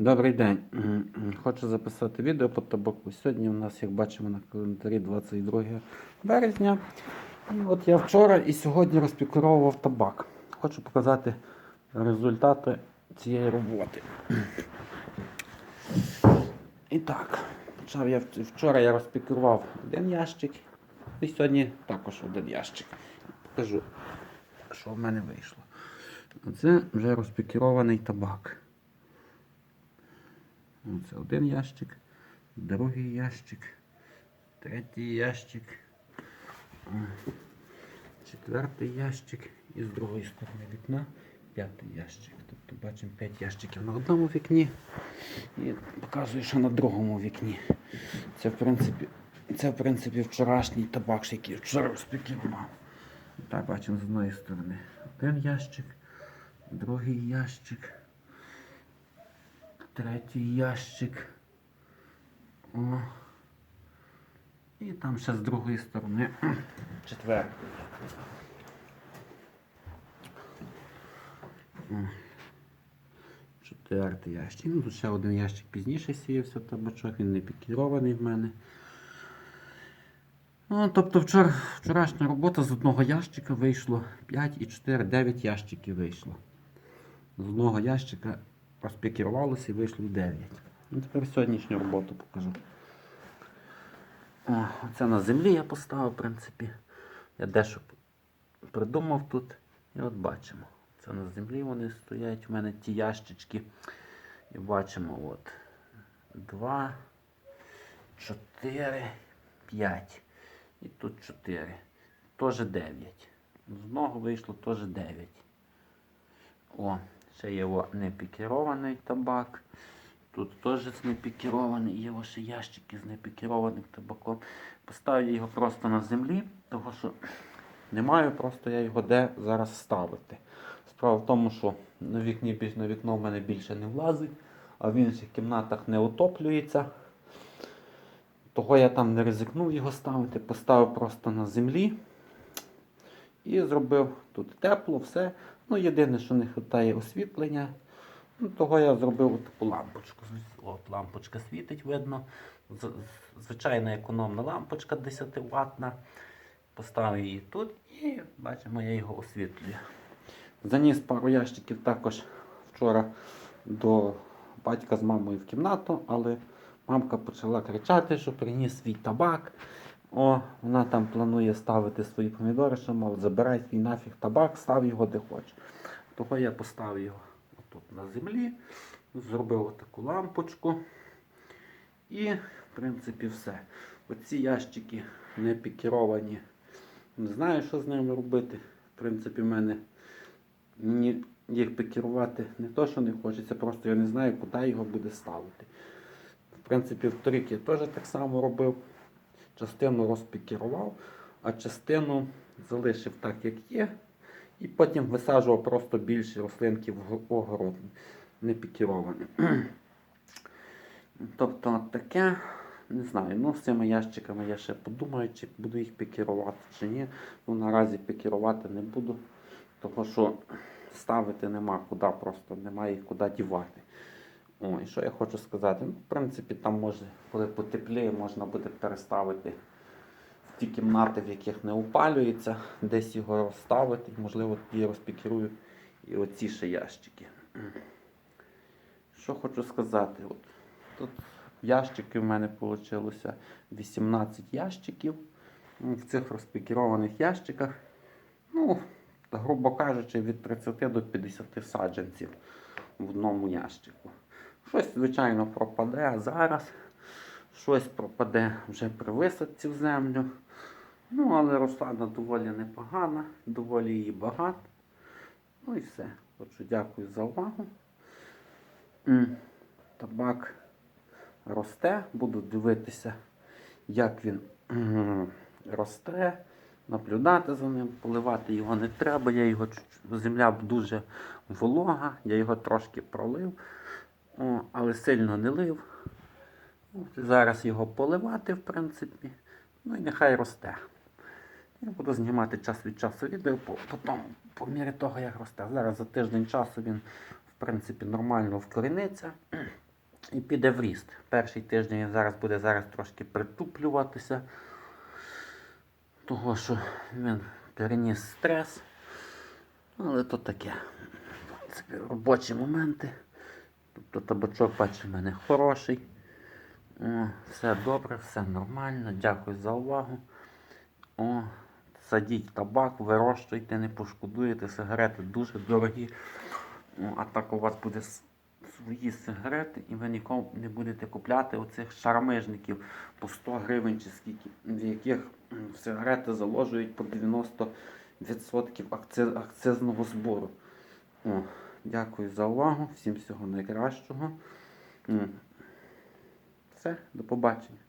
Добрий день. Хочу записати відео по табаку. Сьогодні у нас, як бачимо на календарі 22 березня. І от я вчора і сьогодні розпікуровував табак. Хочу показати результати цієї роботи. І так, я вчора я розпікував один ящик, і сьогодні також один ящик. Покажу, що в мене вийшло. Це вже розпікірований табак. Оце один ящик, другий ящик, третій ящик, четвертий ящик і з другої сторони вікна п'ятий ящик. Тобто бачимо 5 ящиків на одному вікні і показую, що на другому вікні. Це в принципі, це в принципі вчорашній табак, який вчора розпікірував. Так, бачимо з одної сторони один ящик, другий ящик. Третій ящик. О. І там ще з другої сторони четвертий. Четвертий ящик. Ну, тут ще один ящик пізніше сіявся табачок, він не пікірований в мене. Ну, тобто вчора, вчорашня робота з одного ящика вийшло 5 і 4, 9 ящиків вийшло. З одного ящика розпікірувалося і вийшло 9. Ну, тепер сьогоднішню роботу покажу. О, це на землі я поставив, в принципі. Я дещо придумав тут. І от бачимо. Це на землі вони стоять. У мене ті ящички. І бачимо от 2, 4, 5. І тут 4. Теж 9. З одного вийшло теж 9. О, ще є о, непікірований табак. Тут теж непікірований, є ще ящики з непікірованим табаком. Поставлю його просто на землі, тому що не маю просто я його де зараз ставити. Справа в тому, що на вікні на вікно в мене більше не влазить, а в інших кімнатах не отоплюється. Того я там не ризикнув його ставити, поставив просто на землі. І зробив тут тепло, все. Ну, єдине, що не вистачає освітлення. Ну, того я зробив таку лампочку. От лампочка світить, видно. Звичайна економна лампочка 10 ватна. Поставив її тут і бачимо, я його освітлюю. Заніс пару ящиків також вчора до батька з мамою в кімнату, але мамка почала кричати, що приніс свій табак. О, вона там планує ставити свої помідори, що мов, забирай свій нафіг табак, став його де хочеш. Того я поставив його тут на землі, зробив таку лампочку. І, в принципі, все. Оці ящики не пікіровані. Не знаю, що з ними робити. В принципі, в мене мені їх пікірувати не то, що не хочеться, просто я не знаю, куди його буде ставити. В принципі, в торік я теж так само робив. Частину розпікірував, а частину залишив так, як є. І потім висаджував просто більші рослинки в го- огород, не пікіровані. Тобто таке, не знаю, ну з цими ящиками я ще подумаю, чи буду їх пікірувати, чи ні. Ну наразі пікірувати не буду, тому що ставити нема куди, просто немає їх куди дівати. О, і що я хочу сказати? Ну, в принципі, там може, коли потепліє, можна буде переставити в ті кімнати, в яких не опалюється, десь його розставити, можливо, я розпікірую і оці ще ящики. Що хочу сказати? От, тут ящики в мене вийшло 18 ящиків. В цих розпікірованих ящиках, ну, грубо кажучи, від 30 до 50 саджанців в одному ящику. Щось, звичайно, пропаде зараз, щось пропаде вже при висадці в землю. Ну, але розсада доволі непогана, доволі її багато. Ну і все. Отже, дякую за увагу. Табак росте, буду дивитися, як він росте, наблюдати за ним, поливати його не треба. Я його земля дуже волога, я його трошки пролив, але сильно не лив. Зараз його поливати, в принципі. Ну і нехай росте. Я буду знімати час від часу відео, по, потім, по мірі того, як росте. Зараз за тиждень часу він, в принципі, нормально вкоріниться. і піде в ріст. Перший тиждень він зараз буде зараз трошки притуплюватися, того що він переніс стрес. Але то таке. Це робочі моменти. Тобто табачок, бачу, в мене хороший. О, все добре, все нормально. Дякую за увагу. О, садіть табак, вирощуйте, не пошкодуєте. Сигарети дуже дорогі. О, а так у вас буде свої сигарети, і ви нікому не будете купляти оцих шарамижників по 100 гривень чи скільки, в яких сигарети заложують по 90% акциз, акцизного збору. О, дякую за увагу. Всім всього найкращого. Все, до побачення.